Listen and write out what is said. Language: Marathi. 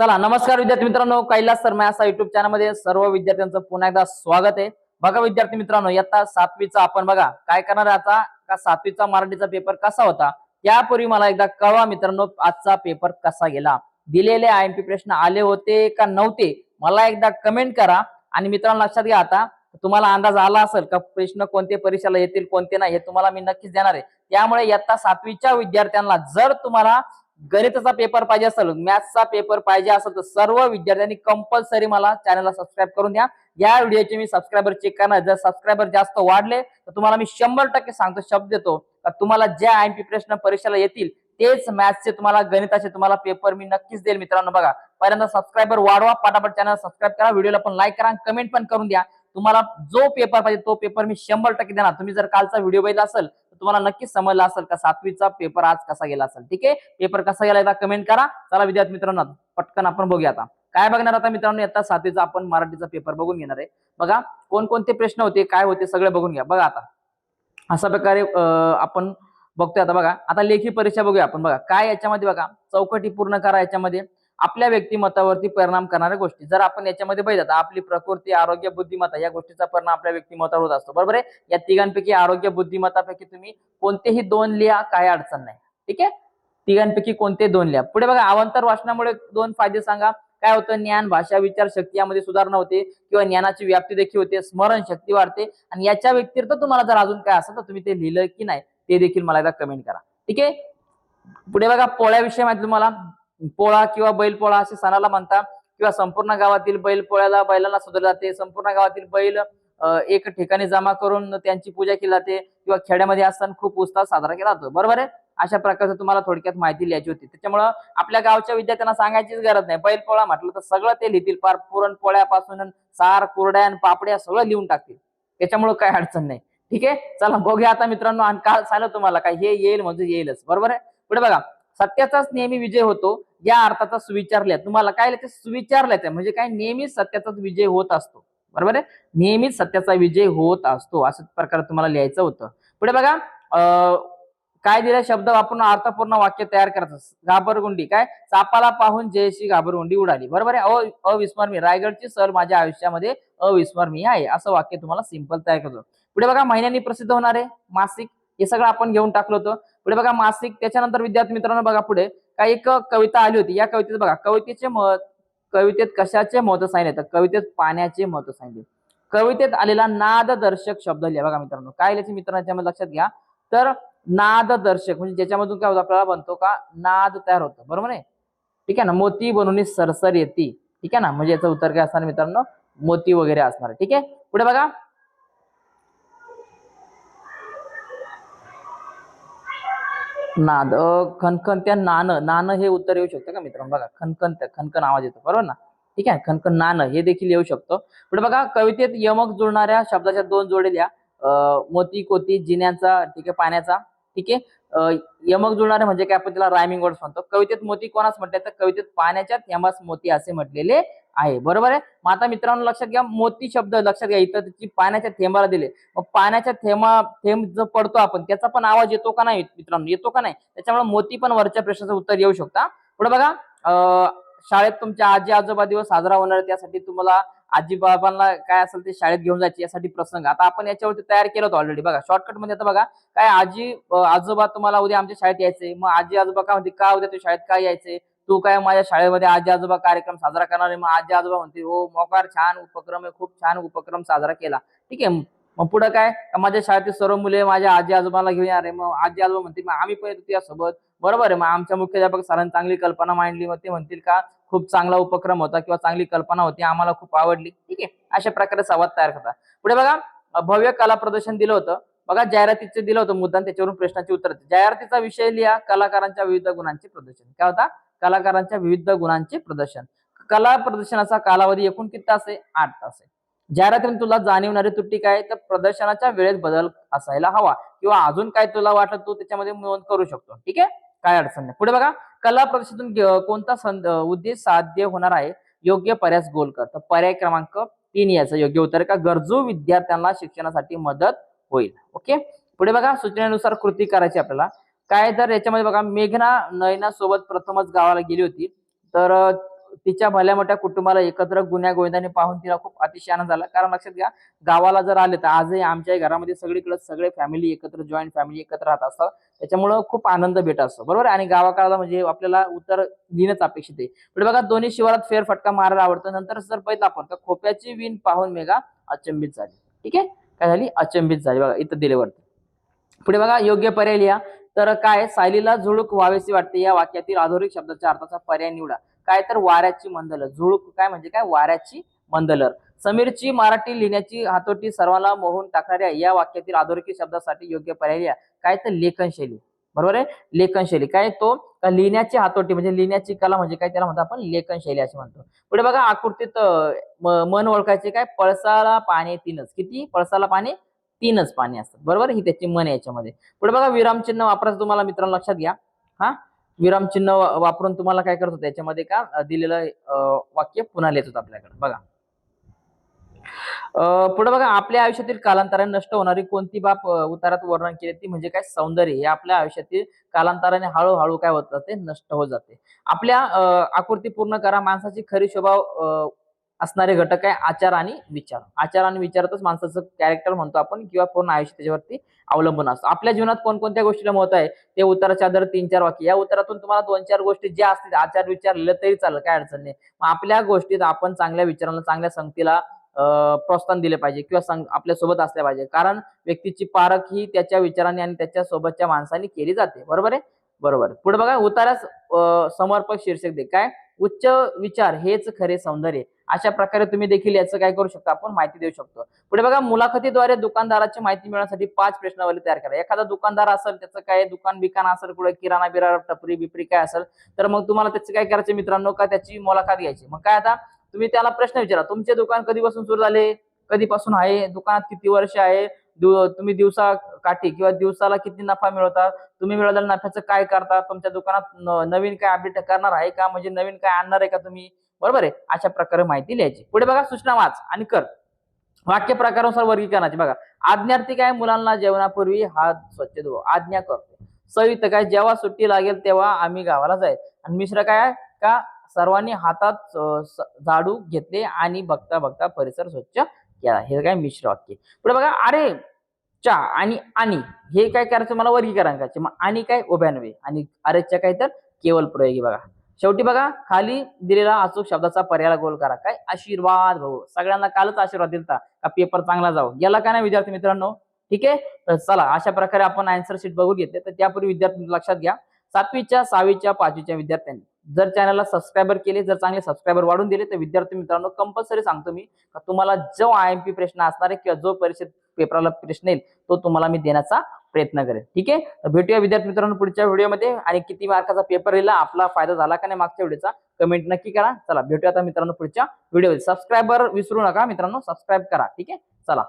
चला नमस्कार विद्यार्थी मित्रांनो कैलास शर्मा असा युट्यूब चॅनलमध्ये सर्व विद्यार्थ्यांचं पुन्हा एकदा स्वागत आहे. बघा विद्यार्थी मित्रांनो इयत्ता सातवीचा आपण बघा काय करणार आता? का सातवीचा मराठीचा पेपर कसा होता? त्यापूर्वी मला एकदा कळवा मित्रांनो आजचा पेपर कसा गेला? दिलेले आय एम पी प्रश्न आले होते का नव्हते? मला एकदा कमेंट करा. आणि मित्रांनो लक्षात घ्या आता तुम्हाला अंदाज आला असेल का प्रश्न कोणते परीक्षेला येतील कोणते नाही हे तुम्हाला मी नक्कीच देणार आहे. त्यामुळे इयत्ता सातवीच्या विद्यार्थ्यांना जर तुम्हाला गणिताचा पेपर पाहिजे असेल मॅथ्सचा पेपर पाहिजे असेल तर सर्व विद्यार्थ्यांनी कंपल्सरी मला चॅनलला सबस्क्राईब करून द्या. या व्हिडिओचे मी सबस्क्रायबर चेक करणार. जर सबस्क्रायबर जास्त वाढले तर तुम्हाला मी शंभर टक्के सांगतो शब्द देतो. का तुम्हाला ज्या आय पी प्रश्न परीक्षेला येतील तेच मॅथ्सचे तुम्हाला गणिताचे तुम्हाला पेपर मी नक्कीच देईल मित्रांनो. बघा पहिल्यांदा सबस्क्रायबर वाढवा पाटापट चॅनल सबस्क्राईब करा व्हिडिओला पण लाईक करा कमेंट पण करून द्या. तुम्हाला जो पेपर पाहिजे तो पेपर मी शंभर टक्के देणार. तुम्ही जर कालचा व्हिडिओ बघितला असेल तुम्हाला नक्कीच समजला असेल का सातवीचा पेपर आज कसा गेला असेल? ठीक आहे? पेपर कसा गेला एकदा कमेंट करा. चला विद्यार्थी मित्रांनो पटकन आपण बघूया आता. काय बघणार आता मित्रांनो? आता सातवीचा आपण मराठीचा पेपर बघून घेणार आहे. बघा कोणकोणते प्रश्न होते काय होते सगळे बघून घ्या. बघा आता. अशा प्रकारे आपण बघतोय आता बघा. आता लेखी परीक्षा बघूया आपण. बघा काय याच्यामध्ये बघा? चौकटी पूर्ण करा याच्यामध्ये. आपल्या व्यक्तिमत्वावरती परिणाम करणाऱ्या गोष्टी. जर आपण याच्यामध्ये बघितलं आपली प्रकृती आरोग्य बुद्धिमत्ता या गोष्टीचा परिणाम आपल्या व्यक्तिमत्वावर होत असतो. बरोबर आहे? या तिघांपैकी आरोग्य बुद्धिमत्तापैकी तुम्ही कोणतेही दोन लिहा काय अडचण नाही. ठीक आहे? तिघांपैकी कोणते दोन लिहा? पुढे बघा अवांतर वाचनामुळे दोन फायदे सांगा. काय होतं? ज्ञान भाषा विचार शक्ती यामध्ये सुधारणा होते किंवा ज्ञानाची व्याप्ती देखील होते स्मरण शक्ती वाढते आणि याच्या व्यतिरिक्त तुम्हाला जर अजून काय असेल तर तुम्ही ते लिहिलं की नाही ते देखील मला एकदा कमेंट करा. ठीक आहे? पुढे बघा पोळ्याविषयी माहिती तुम्हाला. पोळा किंवा बैलपोळा असे सणाला म्हणतात. किंवा संपूर्ण गावातील बैलपोळ्याला बैलांना सजवले जाते. संपूर्ण गावातील बैल एक ठिकाणी जमा करून त्यांची पूजा केली जाते. किंवा खेड्यामध्ये हा सण खूप उत्साह साजरा केला जातो. बरोबर आहे? अशा प्रकारचं तुम्हाला थोडक्यात माहिती लिहायची होती. त्याच्यामुळं आपल्या गावच्या विद्यार्थ्यांना सांगायचीच गरज नाही. बैलपोळा म्हटलं तर सगळं ते लिहितील. फार पुरणपोळ्यापासून सार कुरड्या आणि पापड्या सगळं लिहून टाकतील. त्याच्यामुळं काय अडचण नाही. ठीक आहे? चला बघूया आता मित्रांनो. आणि काल सांगितलं तुम्हाला काय? हे येईल म्हणजे येईलच. बरोबर आहे? पुढे बघा. सत्याचाच नेहमी विजय होतो या अर्थाचा सुविचारल्या. तुम्हाला काय लिहायचं? सुविचारल्याचं म्हणजे काय? नेहमीच सत्याचाच विजय होत असतो. बरोबर आहे? नेहमीच सत्याचा विजय होत असतो. असं प्रकारे तुम्हाला लिहायचं होतं. पुढे बघा काय दिला? शब्द वापरून अर्थपूर्ण वाक्य तयार करायचं. घाबरगुंडी. काय? सापाला पाहून जयशी घाबरगुंडी उडाली. बरोबर आहे? अविस्मरणीय. रायगडची सर माझ्या आयुष्यामध्ये अविस्मरणीय आहे. असं वाक्य तुम्हाला सिंपल तयार करतो. पुढे बघा महिन्यांनी प्रसिद्ध होणारे मासिक हे सगळं आपण घेऊन टाकलं होतं. पुढे बघा मासिक त्याच्यानंतर विद्यार्थी मित्रांनो बघा पुढे. काही एक कविता आली होती. या कवितेत बघा कवितेचे महत्त्व कवितेत कशाचे महत्त्व सांगितले? तर कवितेत पाण्याचे महत्त्व सांगितले. कवितेत आलेला नाददर्शक शब्द लिहा बघा मित्रांनो. काय लिहायचे मित्रांनो? याच्यामध्ये लक्षात घ्या. तर नाददर्शक म्हणजे ज्याच्यामधून काय होतं आपल्याला बनतो का? नाद तयार होतो. बरोबर आहे? ठीक आहे ना? मोती बनवून सरसर येते. ठीक आहे ना? म्हणजे याचं उत्तर काय असणार मित्रांनो? मोती वगैरे असणार. ठीक आहे? पुढे बघा. नाद अ, खनखनत्या नाणं नाणं हे उत्तर येऊ शकतं का मित्रांनो? बघा खनखन खनखन आवाज येतो बरोबर ना? ठीक आहे खनखन नाणं हे देखील येऊ शकतं. पुढे बघा कवितेत यमक जुळणाऱ्या शब्दाच्या दोन जोडे मोती कोती जिन्याचा ठीक आहे पाण्याचा. ठीक आहे यमक जुळणारे म्हणजे काय आपण त्याला रायमिंग वर्ड्स म्हणतो. कवितेत मोती कोणास म्हटले? तर कवितेत पाण्याच्या थेंबास मोती असे म्हटलेले आहे. बरोबर आहे? मग आता मित्रांनो लक्षात घ्या मोती शब्द लक्षात घ्या. इथं त्याची पाण्याच्या थेंबाला दिले. मग पाण्याच्या थेंबा थेंब जो पडतो आपण त्याचा पण आवाज येतो का नाही मित्रांनो? येतो का नाही? त्याच्यामुळे मोती पण वरच्या प्रश्नाचं उत्तर येऊ शकता. पुढे बघा शाळेत तुमच्या आजी आजोबा दिवस साजरा होणार त्यासाठी तुम्हाला आजी बाबांना काय असेल ते शाळेत घेऊन जायचे यासाठी प्रसंग. आता आपण याच्यावरती तयार केलं होतं ऑलरेडी बघा शॉर्टकटमध्ये आता बघा काय आजी आजोबा तुम्हाला उद्या आमच्या शाळेत यायचे मग आजी आजोबा काय म्हणते? का उद्या तू शाळेत काय यायचे तू काय माझ्या शाळेमध्ये आजी आजोबा कार्यक्रम साजरा करणार आहे? मग आजी आजोबा म्हणते हो मोकार छान उपक्रम आहे खूप छान उपक्रम साजरा केला. ठीक आहे मग पुढे काय? माझ्या शाळेतील सर्व मुले माझ्या आजी आजोबाला घेऊन येणार आहे? मग आजी आजोबा म्हणतील मग आम्ही पण येतो तुझ्यासोबत. बरोबर आहे मग आमच्या मुख्याध्यापक सरांनी चांगली कल्पना मांडली मग ते म्हणतील का खूप चांगला उपक्रम होता किंवा चांगली कल्पना होती आम्हाला खूप आवडली. ठीक आहे अशा प्रकारे संवाद तयार करतात. पुढे बघा भव्य कला प्रदर्शन दिलं होतं. बघा जाहिरातीचं दिलं होतं मुद्दा त्याच्यावरून प्रश्नाची उत्तर. जाहिरातीचा विषय लिहा कलाकारांच्या विविध गुणांचे प्रदर्शन. काय होता? कलाकारांच्या विविध गुणांचे प्रदर्शन. कला प्रदर्शनाचा कालावधी एकूण किती तास? आहे आठ तास. आहे जाहिरातीने तुला जाणीवणारी त्रुटी काय? तर प्रदर्शनाच्या वेळेत बदल असायला हवा किंवा अजून काय तुला वाटत तू त्याच्यामध्ये नोंद करू शकतो. ठीक आहे? काय अडचण नाही. पुढे बघा. कला प्रदर्शनातून कोणता संद- उद्देश साध्य होणार आहे? योग्य पर्यास गोल कर. तर पर्याय क्रमांक तीन याचं योग्य उत्तर आहे का? गरजू विद्यार्थ्यांना शिक्षणासाठी मदत होईल. ओके? पुढे बघा. सूचनेनुसार कृती करायची आपल्याला. काय तर याच्यामध्ये बघा मेघना नयना सोबत प्रथमच गावाला गेली होती. तर तिच्या भल्या मोठ्या कुटुंबाला एकत्र गुन्ह्या गोविंदाने पाहून तिला खूप अतिशय आनंद झाला. कारण लक्षात घ्या गावाला जर आले तर आजही आमच्या घरामध्ये सगळीकडे सगळे फॅमिली एकत्र जॉईंट फॅमिली एकत्र राहत असतात त्याच्यामुळं खूप आनंद भेटत असतो. बरोबर आहे? आणि गावाकाळाला म्हणजे आपल्याला उत्तर लिहिणंच अपेक्षित आहे. पुढे बघा दोन्ही शिवारात फेरफटका मारायला आवडतं. नंतर जर पहिला आपण तर खोप्याची विण पाहून मेघा अचंबित झाली. ठीक आहे? काय झाली? अचंबित झाली. बघा इथं दिलेवरती. पुढे बघा योग्य पर्याय लिहा. तर काय सायलीला झुळूक व्हावेसी वाटते या वाक्यातील आधुनिक शब्दाच्या अर्थाचा पर्याय निवडा. काय तर वाऱ्याची मंदल. झुळूक काय म्हणजे काय? वाऱ्याची मंदलर समीरची मराठी लिहिण्याची हातोटी सर्वांना मोहून टाकणाऱ्या या वाक्यातील अधोरेखित शब्दासाठी योग्य पर्याय लिहा काय तर लेखन शैली बरोबर आहे? लेखन शैली काय तो? का लिहिण्याची हातोटी म्हणजे लिहिण्याची कला म्हणजे काय त्याला म्हणतो आपण? लेखन शैली असे म्हणतो. पुढे बघा आकृतीत मन ओळखायचे काय? पळसाला पाणी तीनच. किती? पळसाला पाणी तीनच पाणी असतात. बरोबर? ही त्याची मन आहे याच्यामध्ये. पुढे बघा विरामचिन्ह वापरायचं तुम्हाला मित्रांनो लक्षात घ्या. हा? विरामचिन्ह वापरून तुम्हाला काय करत होतं? याच्यामध्ये का दिलेलं वाक्य पुन्हा लिहित होतं आपल्याकडे. बघा. पुढे बघा आपल्या आयुष्यातील कालांतराने नष्ट होणारी कोणती बाब उतारात वर्णन केले ती म्हणजे काय? सौंदर्य. हे आपल्या आयुष्यातील कालांतराने हळूहळू काय होत जाते? नष्ट होत जाते. आपल्या आकृती पूर्ण करा. माणसाची खरी शोभा अं, असणारे घटक आहे आचार आणि विचार. आचार आणि विचारातच माणसाचं कॅरेक्टर म्हणतो आपण किंवा पूर्ण आयुष्य त्याच्यावरती अवलंबून असतो. आपल्या जीवनात कोणकोणत्या गोष्टीला महत्त्व आहे? ते उत्तराच्या आधारे तीन चार वाक्य. या उत्तरातून तुम्हाला दोन चार गोष्टी ज्या असतील आचार विचार लिहिलं तरी चालेल काय अडचण नाही. मग आपल्या गोष्टीत आपण चांगल्या विचाराला चांगल्या संगतीला प्रोत्साहन दिले पाहिजे किंवा संग आपल्यासोबत असल्या पाहिजे. कारण व्यक्तीची पारख ही त्याच्या विचारांनी आणि त्याच्या सोबतच्या माणसांनी केली जाते. बरोबर आहे? बरोबर. पुढे बघा उतारास समर्पक शीर्षक दे. काय? उच्च विचार हेच खरे सौंदर्य. अशा प्रकारे तुम्ही देखील याचं काय करू शकता? आपण माहिती देऊ शकतो. पुढे बघा मुलाखतीद्वारे दुकानदाराची माहिती मिळवण्यासाठी पाच प्रश्नावली तयार करा. एखादा दुकानदार असेल त्याचं काय दुकान बिकान असेल कुठे किराणा बिरा टपरी बिपरी काय असेल? तर मग तुम्हाला त्याचं काय करायचं मित्रांनो? का त्याची मुलाखत घ्यायची? मग काय आता? तुम्ही त्याला प्रश्न विचारा. तुमचे दुकान कधीपासून सुरू झाले? कधीपासून आहे? दुकानात किती वर्ष आहे? तुम्ही दिवसा काठी किंवा दिवसाला किती नफा मिळवता तुम्ही मिळवलेल्या नफ्याचं काय करता तुमच्या दुकानात नवीन काय अपडेट करणार आहे का म्हणजे नवीन काय आणणार आहे का तुम्ही? बरोबर आहे? अशा प्रकारे माहिती लिहायची. पुढे बघा सूचना वाच आणि कर. वाक्य प्रकारानुसार वर्गीकरणाची बघा. आज्ञार्थी काय? मुलांना जेवणापूर्वी हात स्वच्छ धुवा. आज्ञा करतो सवित काय? जेव्हा सुट्टी लागेल तेव्हा आम्ही गावाला जाईल. आणि मिश्र काय आहे? का? सर्वांनी हातात झाडू घेतले आणि बघता बघता परिसर स्वच्छ केला हे काय मिश्र वाक्य. पुढे बघा अरे चा आणि आणि हे काय करायचं मला वर्गीकरण करायचे. मग आणि काय? उभ्यानवे आणि अरेच्या काय तर? केवळ प्रयोगी बघा. शेवटी बघा खाली दिलेला अचूक शब्दाचा पर्याय गोल करा. काय? आशीर्वाद भाऊ. सगळ्यांना कालच आशीर्वाद दिलता. का पेपर चांगला जाऊ? याला काय नाही विद्यार्थी मित्रांनो? ठीक आहे? तर चला अशा प्रकारे आपण आन्सर शीट बघून घेतले. तर त्यापूर्वी विद्यार्थी लक्षात घ्या. सातवीच्या सहावीच्या पाचवीच्या विद्यार्थ्यांनी. जर चॅनलला सबस्क्रायबर केले जर चांगले सबस्क्रायबर वाढून दिले तर विद्यार्थी मित्रांनो कंपल्सरी सांगतो मी का तुम्हाला जो आय एम पी प्रश्न असणार आहे किंवा जो परीक्षेत पेपराला प्रश्न येईल तो तुम्हाला मी देण्याचा प्रयत्न करेल ठीक आहे? तर भेटूया विद्यार्थी मित्रांनो पुढच्या व्हिडिओमध्ये आणि किती मार्काचा पेपर येईल आपला फायदा झाला का नाही मागच्या व्हिडिओचा कमेंट नक्की करा. चला भेटूया आता मित्रांनो पुढच्या व्हिडिओ सबस्क्रायबर विसरू नका मित्रांनो सबस्क्राईब करा. ठीक आहे? चला.